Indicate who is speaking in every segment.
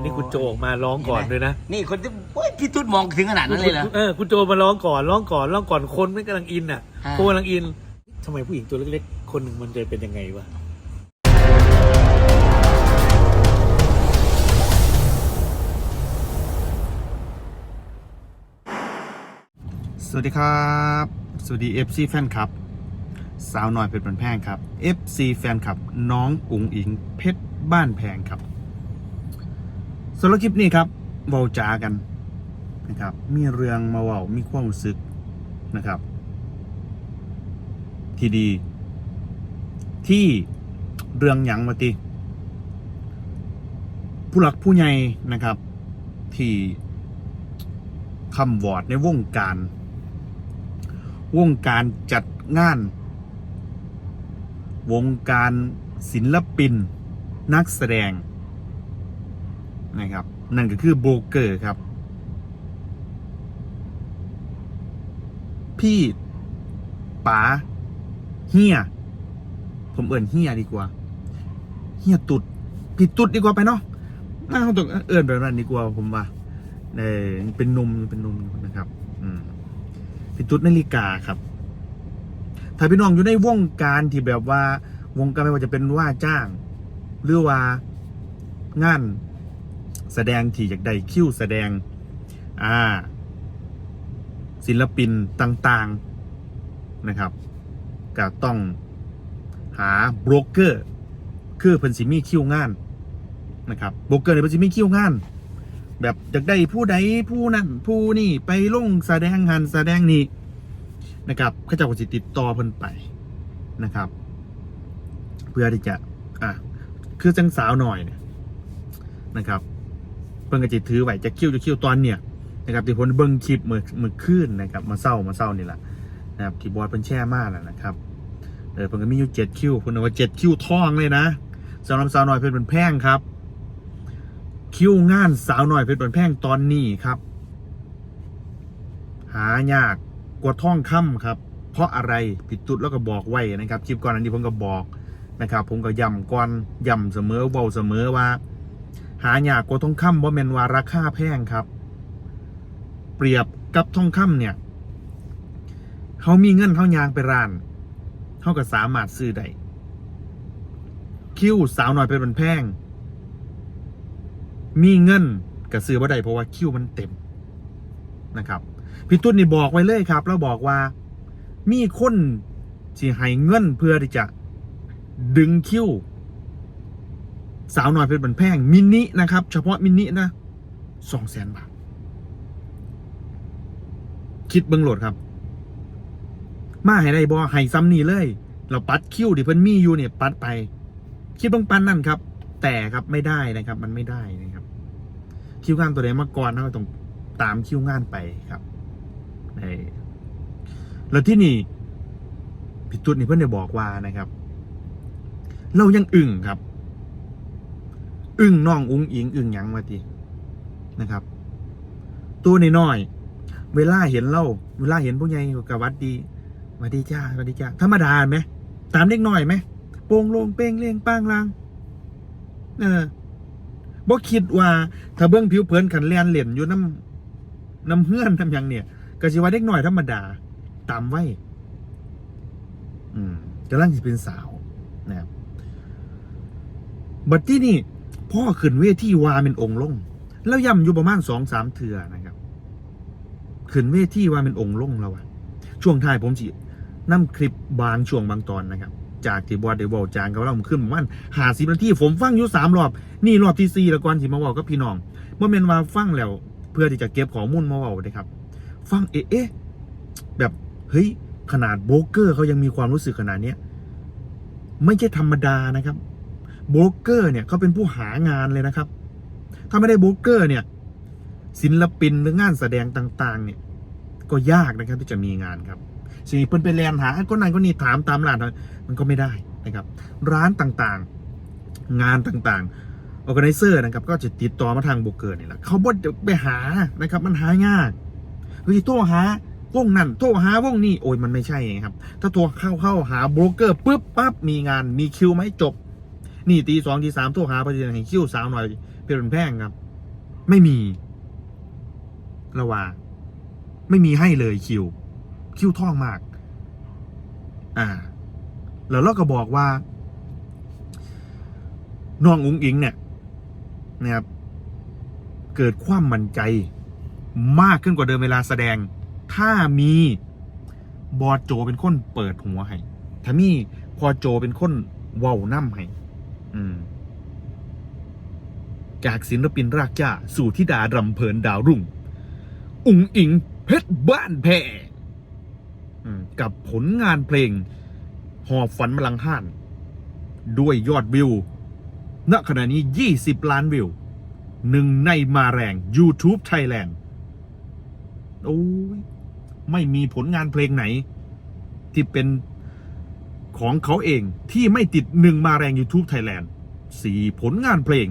Speaker 1: อันนี้คุณโจออกมาร้องก่อนเลยนะ
Speaker 2: นี่คนที่โอ้ยพี่ตุ๊ดมองถึงขนาดนั้นเลยเหรอ
Speaker 1: เออคุณโจมาร้องก่อนร้องก่อนร้องก่อนคนไม่กำลังอินอะ
Speaker 2: อ่า
Speaker 1: คนกำลังอินทำไมผู้หญิงตัวเล็กๆ คนหนึ่งมันจะเป็นยังไงวะ
Speaker 3: สวัสดีครับ สวัสดี FC แฟนคลับ สาวน้อยเพชรบันแพงครับ FC แฟนคลับ น้องอุ๋งอิงเพชรบ้านแพงครับ สำหรับคลิปนี้ครับเว้าจากันนะครับ มีเรื่องมาเว้ามีความรู้สึกนะครับ ที่ดี ที่เรื่องหยังมาติผู้หลักผู้ใหญ่นะครับ ที่คำวอดในวงการ วงการจัดงาน วงการศิลปิน นักแสดง นะครับ นั่นก็คือโบรเกอร์ครับ พี่ป๋าเฮียผมเอิ่นเฮียดีกว่าเฮียตุดพี่ตุดดีกว่าไปเนาะน่าต้องเอิ่นแบบนั้นดีกว่าผมว่าเออเป็นนมเป็นนมนะครับ อืมพี่ตุดนาฬิกาครับ ถ้าพี่น้องอยู่ในวงการที่แบบว่าวงการไม่ว่าจะเป็นว่าจ้าง หรือว่างาน แสดงที่อยากได้คิวแสดงอ่าศิลปินต่างๆนะครับก็ต้องหาโบรกเกอร์คือเพิ่นสิมีคิวงานนะครับโบรกเกอร์เนี่ยเพิ่นสิมีคิวงาน แบบอยากได้ผู้ใดผู้นั้นผู้นี่ไปลงแสดงหันแสดงนี่นะครับเขาเจะก็สิติดต่อเพิ่นไปนะครับ เพื่อที่จะอะคือจังสาวหน่อยเนี่ยนะครับ เพิ่นก็จะถือไว้จะคิ้วจะคิ้วตอนเนี่ยนะครับที่ผมเบิ่งคลิปมือมือคืนนะครับมาเศร้ามาเศร้านี่แหละนะครับที่บอสเพิ่นแช่มากแล้วนะครับเออเพิ่นก็มีอยู่เจ็ดคิ้วเพิ่นเอาว่าเจ็ดคิ้วทองเลยนะสำหรับสาวหน่อยเพิ่นเป็นแพงครับ คิ้วงานสาวหน่อยเพชรบันแพงตอนนี้ครับ หายากกว่าท่องค่ำครับ เพราะอะไรผิดตุดแล้วก็บอกไว้นะครับคลิปก่อนอันนี้ผมก็บอกนะครับ ผมก็ย้ำก่อนย้ำเสมอเบาเสมอว่า หายากกว่าทองคำว่าเมนว่าราคาแพงครับ เปรียบกับทองคำเนี่ยเขามีเงินเขายางไปร้านเขาก็สามารถซื้อได้คิ้วสาวหน่อยเพชรบันแพง มีเงินกับซื้อบ่ได้เพราะว่าคิ้วมันเต็มนะครับพี่ตุ้นนี่บอกไว้เลยครับแล้วบอกว่า มีคนที่ให้เงินเพื่อที่จะดึงคิ้ว สาวน้อยเพชรบันแพงมินินะครับ เฉพาะมินินะสองแสนบาท คิดเบิ้องโหลดครับ มาให้ได้บอให้ซ้ำนี่เลย เราปัดคิวที่เพิ่นมีอยู่เนี่ยปัดไป คิดเบิ้องปันนั่นครับ แต่ครับไม่ได้นะครับ มันไม่ได้นะครับ คิวงานตัวไหนมาก่อนเราต้องตามคิวงานไปครับแล้วที่นี่พี่ตุ๊ดนี่เพื่อนได้บอกว่านะครับ เรายังอึ่งครับ อึ่งน้องอุ้งอิงอึ่งหยังมาทีนะครับ ตัวน้อยๆเวลาเห็นเราเวลาเห็นผู้ใหญ่กับวัดดีวัดดีจ้าวัดดีจ้าธรรมดาไหมตามเล็กน้อยไหมโป่งลงเป้งเลี้ยงป้างลางเออบ่คิดว่า ถ้าเบื้องผิวเผินขันเลียนเหรียญอยู่น้ำน้ำเฮือนทำยังเนี่ยก็สิว่าเด็กน่อยธรรมดา ตามไว้อืมกำลังจะเป็นสาวนะครับบัดที่นี่ พ่อขึ้นเวทีวาเป็นองค์ลง แล้วย่ำอยู่ประมาณสองสามเถื่อนะครับขึ้นเวทีวาเป็นองค์ลงแล้วอะช่วงท้ายผมสินำคลิปบางช่วงบางตอนนะครับ จากที่บอดเดวอลจางกับเราขึ้นประมาณหาสิบนาทีผมฟังอยู่สามรอบ นี่รอบที่สี่แล้วก่อนที่มาว่ากับพี่น้องเมื่อเมนว่าฟังแล้ว เพื่อที่จะเก็บข้อมูลมาว่าเลยครับ ฟังเอ๊ะแบบเฮ้ยขนาดโบรเกอร์เขายังมีความรู้สึกขนาดเนี้ยไม่ใช่ธรรมดานะครับ โบรกเกอร์เนี่ยเขาเป็นผู้หางานเลยนะครับ ถ้าไม่ได้โบรกเกอร์เนี่ยศิลปินหรืองานแสดงต่างๆ เนี่ย ก็ยากนะครับที่จะมีงานครับสิ่งเพิ่นไปแลนหาคนนั้นคนนี้ถามตามร้านมันก็ไม่ได้นะครับ ร้านต่างๆ งานต่างๆออแกไนเซอร์นะครับ ก็จะติดต่อมาทางโบรกเกอร์นี่แหละเขาบ่ไปหานะครับ มันหายากเฮ้ยโทรหาวงนั่นโทรหาวงนี่โอ้ยมันไม่ใช่ไงครับ ถ้าโทรเข้าเข้าหาโบรกเกอร์ปุ๊บปั๊บมีงานมีคิวไหมจบ นี่ตีสองตีสามโทรหาประเด็นให้คิ้วสาวหน่อยเป็นแพงครับ ไม่มีละว่า ไม่มีให้เลยคิว คิวท่องมาก อ่า แล้วเราก็บอกว่าน้องอุ้งอิงเนี่ยนะครับ เกิดความมั่นใจ มากขึ้นกว่าเดิมเวลาแสดง ถ้ามีบอโจเป็นคนเปิดหัวให้ถ้ามีพอโจเป็นคนเว้าน้ำให้ จากศิลปินรากหญ้าสู่ธิดารำเพลินดาวรุ่ง อุ๋งอิงเพชรบ้านแพรอืมกับผลงานเพลง หอบฝันมลังห้าน ด้วยยอดวิว ณ ขณะนี้ 20 ล้านวิว หนึ่งในมาแรง YouTube Thailand โอ้ย ไม่มีผลงานเพลงไหน ที่เป็น ของเขาเองที่ไม่ติดหนึ่งมาแรง YouTube Thailand สี่ผลงานเพลง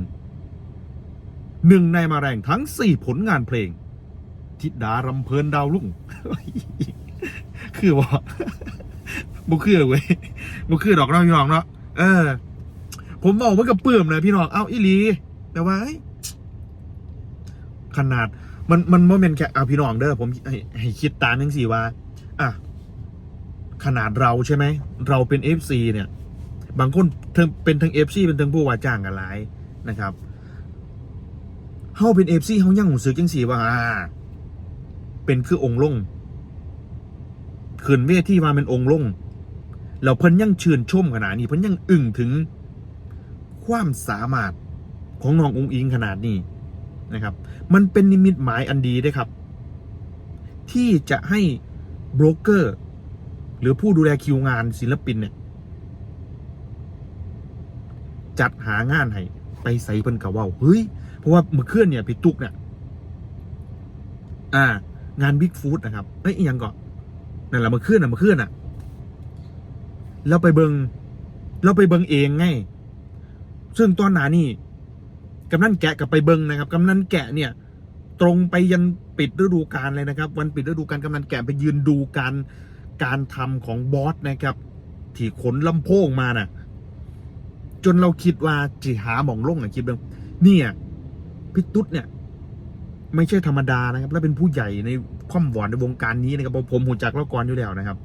Speaker 3: หนึ่งในมาแรงทั้งสี่ผลงานเพลงทิดารำเพลินดาวรุ่ง คือว่าบุคือเว้ยบุคือดอกเนาะพี่น้องเนาะเออ ผมบอกว่ากับเปื่อมเลยพี่น้อง เอ้าอีลี แต่ว่าขนาดมันมันโมเมนต์แค่เอาพี่น้องเด้อผมให้คิดตามนึงสิว่า อะ ขนาดเราใช่ไหม เราเป็น FC เนี่ย บางคนเป็นทั้ง FC เป็นทั้งผู้ว่าจ้างกันหลายนะครับเฮาเป็น FC เฮายังรู้สึกจังสีว่าอ่า เป็นคือองค์ลงขึ้นเวทีมาเป็นองค์ลงเราเพิ่นยังชื่นชมขนาดนี้เพิ่นยังอึ้งถึง ความสามารถของน้ององค์อิงขนาดนี้นะครับ มันเป็นนิมิตหมายอันดีด้วยครับ ที่จะให้โบรกเกอร์ หรือผู้ดูแลคิวงานศิลปินเนี่ย จัดหางานให้ไปใส่เพิ่นกับว่าเฮ้ย เพราะว่าเมื่อคืนเนี่ยพี่ตุกเนี่ย อ่า งานบิ๊กฟูดนะครับเอ้ยยังก่อนนั่นแหละเมื่อคืนอะเมื่อคืนอะเราไปเบิงเราไปเบิงเองไง ซึ่งตอนหนานี่กำนันแกะกับไปเบิงนะครับกำนันแกะเนี่ย ตรงไปยันปิดฤดูกาลเลยนะครับ วันปิดฤดูกาลกำนันแกะไปยืนดูการ การทำของบอสนะครับ ที่ขนลำโพงมาน่ะ จนเราคิดว่าจิหาหมองลงอะคิดเบิงเนี่ยพี่ตุ๊ดเนี่ย ไม่ใช่ธรรมดานะครับ และเป็นผู้ใหญ่ในความหวานในวงการนี้นะครับพราะผมหูจักเล่าก่อนอยู่แล้วนะครับ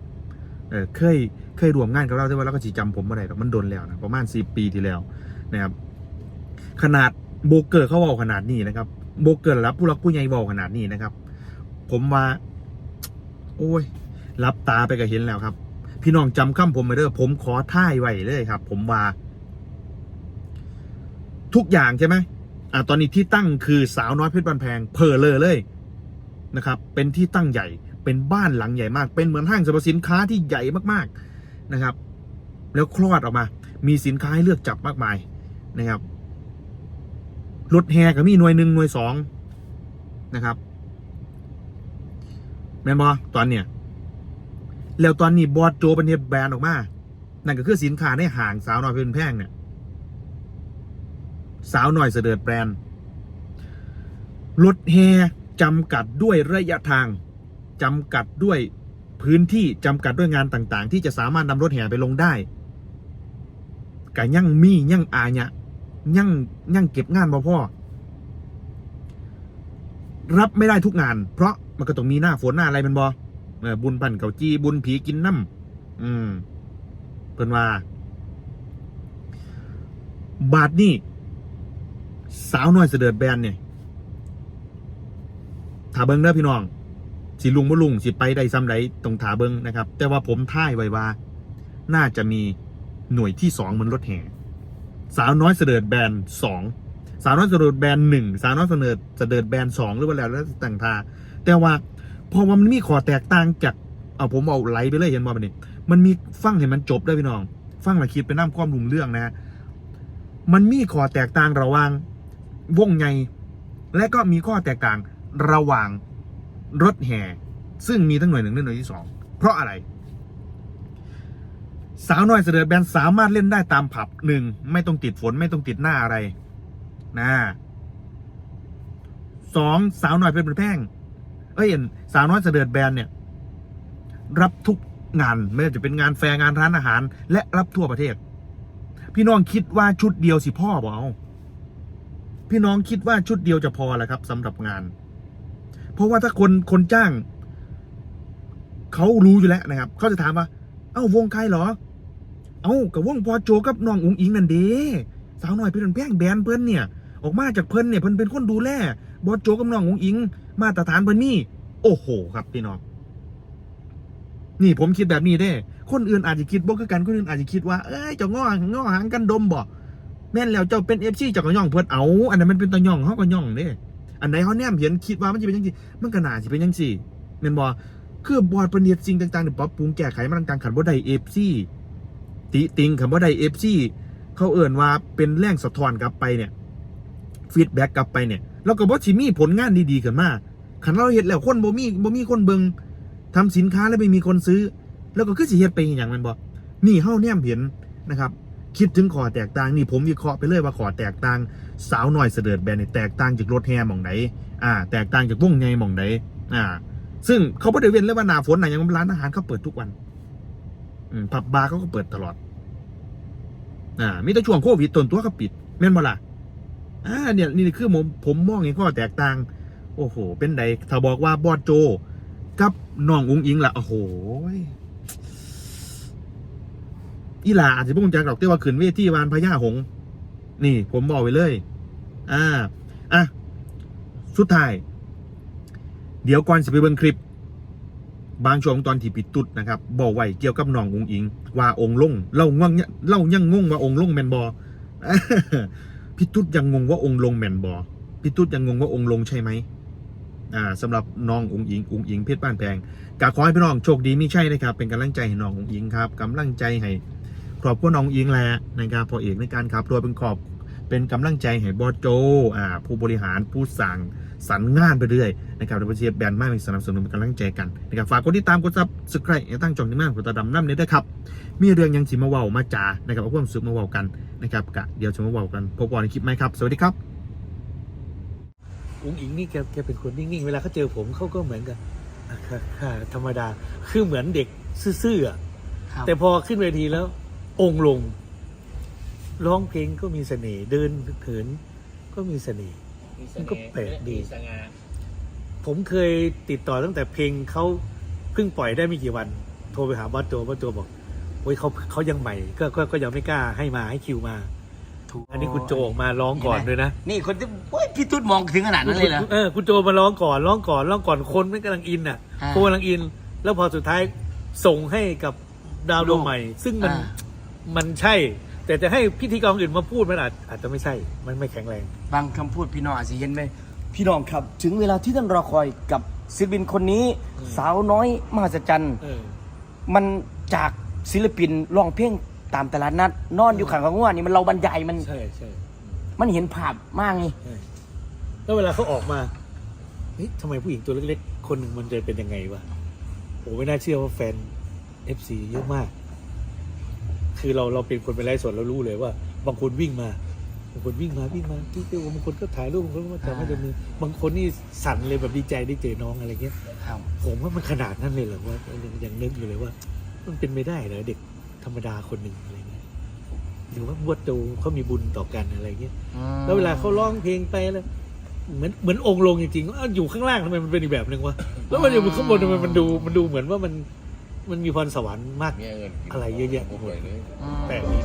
Speaker 3: เออเคยเคยรวมงานกับเราแต่ว่าเราก็จีจำผมไม่ได้หรอกมันโดนแล้วนะประมาณสี่ปีที่แล้วนะครับ ขนาดโบเกอร์เขาบอกขนาดนี้นะครับโบเกอร์รับผู้รักผู้ใหญ่บอกขนาดนี้นะครับ ผมว่าโอ้ย รับตาไปก็เห็นแล้วครับ พี่น้องจำคำผมไปเด้อผมขอท่ายไว้เลยครับ ผมว่า ทุกอย่างใช่ไหมอ่าตอนนี้ที่ตั้งคือสาวน้อยเพชรบันแพงเพอเลอเลยนะครับ เป็นที่ตั้งใหญ่เป็นบ้านหลังใหญ่มาก เป็นเหมือนห้างสรรพสินค้าที่ใหญ่มากๆนะครับ แล้วคลอดออกมา มีสินค้าให้เลือกจับมากมายนะครับรถแฮก็มีหน่วยหนึ่งหน่วยสองนะครับแมนบอตอนเนี้ย แล้วตอนนี้บอสโจเป็นเฮดแบรนด์ออกมา นั่นก็คือสินค้าในห่างสาวน้อยเพชรบันแพงเนี่ย สาวหน่อยเสด็จแบรนด์รถแฮจำกัดด้วยระยะทางจำกัดด้วยพื้นที่จำกัดด้วยงานต่างๆ ที่จะสามารถนำรถแห่ไปลงได้กะยั่งมียั่งอาเนี่ยยั่งยั่งเก็บงานบ่พ่อ รับไม่ได้ทุกงาน เพราะมันก็ต้องมีหน้าฝนหน้าอะไรแมันบอ เออบุญปั่นเก่าจีบุญผีกินน้ำอืมเพิ่นว่า บาทนี่สาวน้อยเสด็จแบนเนี่ยถาเบิงเด้อพี่น้องสิลุงบ่ลุงสิไปได้ซ้ำใดตรงถาเบิงนะครับ แต่ว่าผมท่ายไว้ว่า น่าจะมีหน่วยที่สองเหมือนรถแห่สาวน้อยเสด็จแบนสองสาวน้อยเสด็จแบนหนึ่งสาวน้อยเสด็จเสด็จแบนสองหรือว่าแล้วแล้วแต่งทาแต่ว่า พอมันมีข้อแตกต่างจากเอาผมเอาไหลไปเลยเห็นว่ามันนี่มันมีฟังให้มันจบได้พี่น้อง ฟังและคิดไปน้ำความรุงเรื่องนะ มันมีข้อแตกต่างระหว่างวงไงและก็มีข้อแตกต่างระหว่างรถแห่ ซึ่งมีทั้งหน่วยหนึ่งและหน่วยที่สองเพราะอะไร สาวน้อยเสด็จแบนสามารถเล่นได้ตามผับหนึ่งไม่ต้องติดฝนไม่ต้องติดหน้าอะไรนะสองสาวน้อยเป็นแพง เอ้ยสาวน้อยเสด็จแบนเนี่ย รับทุกงานไม่ว่าจะเป็นงานแฟร์งานร้านอาหาร และรับทั่วประเทศ พี่น้องคิดว่าชุดเดียวสิพ่อบอกเอาพี่น้องคิดว่าชุดเดียวจะพอแล้วครับสำหรับงาน เพราะว่าถ้าคนคนจ้างเขารู้อยู่แล้วนะครับเขาจะถามว่า เอ้าวงใครเหรอ เอ้ากับวงพอโจกับน้องอุ๋งอิงนั่นเด้สาวหน่อยเป็นแป้งแบนเพิ่นเนี่ย ออกมาจากเพิ่นเนี่ยเพิ่นเป็นคนดูแลบอโจกับน้องอุ๋งอิง มาตรฐานเพิ่นนี่โอ้โห ครับพี่น้องนี่ผมคิดแบบนี้เด้ คนอื่นอาจจะคิดบ่คือกันคนอื่นอาจจะคิดว่าเอ้ยเจ้าง้อง้อหางกันดมบ่แม่นแล้วเจ้าเป็นเอฟซีเจ้าก็ย่องเพิ่นเอา อันนั้นมันเป็นตะย่องเขาก็ย่องเด้อันไหนเขาแนมเห็นคิดว่ามันจะเป็นยังไงมันก็น่าสิเป็นยังซี่แม่นบ่คือบอร์ดประเนียดสิ่งต่างๆเนี่ยปรับปรุงแก้ไขมันต่างๆขันบ่ได้เอฟซีติติงขันบ่ได้เอฟซีเขาเอิ่นว่าเป็นแรงสะท้อนกลับไปเนี่ยฟีดแบ็กกลับไปเนี่ย แล้วก็บ่สิมีผลงานดีๆขึ้นมาขันเราเฮ็ดแล้วคนบ่มีบ่มีคนเบิงทำสินค้าแล้วไม่มีคนซื้อ แล้วก็คือสิเฮ็ดไปอย่างมันบ่นี่เฮาแนมเห็นนะครับ คิดถึงขอแตกต่างนี่ผมวิเคราะห์ไปเลยว่าขอแตกต่างสาวหน่อยเสด็จแบนนี่แตกต่างจากรถแฮมองไหนอ่า แตกต่างจากวงไงมองไหนอ่า ซึ่งเขาไม่ได้เว้นเลยว่าหนาฝนไหนะยังร้านอาหารเขาเปิดทุกวันผับบาร์เขาก็เปิดตลอดอ่ามีแต่ช่วงโควิดตนตัวก็ปิดแม่นบ่ล่ะ อ่าเนี่ยนี่คือผมผมมองเห็นข้อแตกต่าง โอ้โห เป็นไดถ้าบอกว่าบอดโจ กับน้องอุ้งอิงล่ะโอ้โหอีหลาอาจจะพุ่งจากหรอกที่ว่าขึ้นเวทีวานพญาหง นี่ ผมบอกไว้เลย อ่า อะ สุดท้าย เดี๋ยวก่อนจะไปเบิ่งคลิป บางช่วงตอนที่ปิดตุดนะครับบอกไว้เกี่ยวกับน้ององอิง ว่าองค์ลง เล่าง่วงเล่ายังงงว่าองค์ลงแมนบอ พี่ตุ๊ดยังงงว่าองค์ลงแมนบอพี่ตุ๊ดยังงงว่าองค์ลงใช่ไหมอ่าสำหรับน้ององค์อิงองค์อิงเพชรบ้านแพงกาขอให้พี่น้องโชคดีไม่ใช่นะครับ เป็นกำลังใจให้น้ององค์อิงครับกำลังใจให้ครอบครัวน้องอิงแหละนะครับพอเอกในการขับรถเป็นขอบเป็นกำลังใจให้บอโจอ่าผู้บริหารผู้สั่งสรรงานไปเรื่อยนะครับดับเบิลเชียแบนด์มากเป็นสนับสนุนเป็นกำลังใจกันนะครับฝากกดติดตามกดซับสไครต์ตั้งจองที่มากกดตาดำน้ำเนี่ยด้วยครับ มีเรื่องยังสิมาเว้ามาจานะครับเอาความสุขมาเว้ากันนะครับกะเดี๋ยวจะมาเว้ากันพบกันในคลิปไหมครับ สวัสดีครับ
Speaker 1: อุ้งอิงนี่แกแกเป็นคนนิ่งๆ เวลาเขาเจอผมเขาก็เหมือนกับอะค่ะค่ะธรรมดา คือเหมือนเด็กซื่อๆอะ
Speaker 2: ครับ
Speaker 1: แต่พอขึ้นเวทีแล้ว องค์ลง ร้องเพลงก็มีเสน่ห์เดินเถินก็มีเสน่ห์มันก็แปลกดีผมเคยติดต่อตั้งแต่เพลงเขาเพิ่งปล่อยได้ไม่กี่วัน โทรไปหาบอสโจบอสโจบอก โอ้ยเขาเขายังใหม่ก็ก็ก็ยังไม่กล้าให้มาให้คิวมา
Speaker 2: ถูก
Speaker 1: อันนี้คุณโจออกมาร้องก่อนด้วยนะ
Speaker 2: นี่คนที่โอ้ยพี่ตุ๊ดมองถึงขนาดนั้นเลยเหรอ
Speaker 1: เออคุณโจมาร้องก่อนร้องก่อนร้องก่อนคนไม่กำลังอินอะ
Speaker 2: อ่า
Speaker 1: คนกำลังอิน แล้วพอสุดท้ายส่งให้กับดาวดวงใหม่ ซึ่งมัน
Speaker 2: อ่า
Speaker 1: มันใช่ แต่จะให้พิธีกรอื่นมาพูดมันอาจอาจจะไม่ใช่มันไม่แข็งแรง
Speaker 2: บางคำพูดพี่น้องอาจจะเห็นไหมพี่น้องครับ ถึงเวลาที่ท่านรอคอยกับศิลปินคนนี้
Speaker 1: อืม
Speaker 2: สาวน้อยมหัศจรรย์
Speaker 1: เออ
Speaker 2: มันจาก ศิลปินร้องเพลงตามตลาดนัดนอนอยู่ขังของว่านี่มันเราบรรยายมัน
Speaker 1: ใช่ใช่
Speaker 2: มันเห็นภาพมากไง
Speaker 1: ใช่แล้วเวลาเขาออกมาเฮ้ยทำไมผู้หญิงตัวเล็กๆ คนหนึ่งมันจะเป็นยังไงวะโอ้ไม่น่าเชื่อว่าแฟนเอฟซีเยอะมาก คือเราเราเป็นคนไปไลฟ์สดเรารู้เลยว่า บางคนวิ่งมาบางคนวิ่งมาวิ่งมาที่เดียวบางคนก็ถ่ายรูปบางคนก็จับไม่จับมือบางคนนี่สั่นเลยแบบดีใจได้เจอน้องอะไรเงี้ย
Speaker 2: ครับ
Speaker 1: ผมว่ามันขนาดนั้นเลยเหรอว่ายังยังนึกอยู่เลยว่า มันเป็นไม่ได้เหรอเด็กธรรมดาคนหนึ่งอะไรเงี้ยหรือว่าบวชโตเขามีบุญต่อกันอะไรเงี้ยแล้วเวลาเขาร้องเพลงไปแล้วเหมือนเหมือนองค์ลงจริงๆอ้าวอยู่ข้างล่างทำไมมันเป็นอีกแบบหนึ่งวะแล้วมันอยู่ข้างบนทำไมมันดูมันดูเหมือนว่ามันมันมีพรสวรรค์มาก
Speaker 4: เนี่ยเงิน
Speaker 1: อะไรเยอะแยะ
Speaker 4: ผมเลยเลย
Speaker 2: อืม
Speaker 1: แปลกดี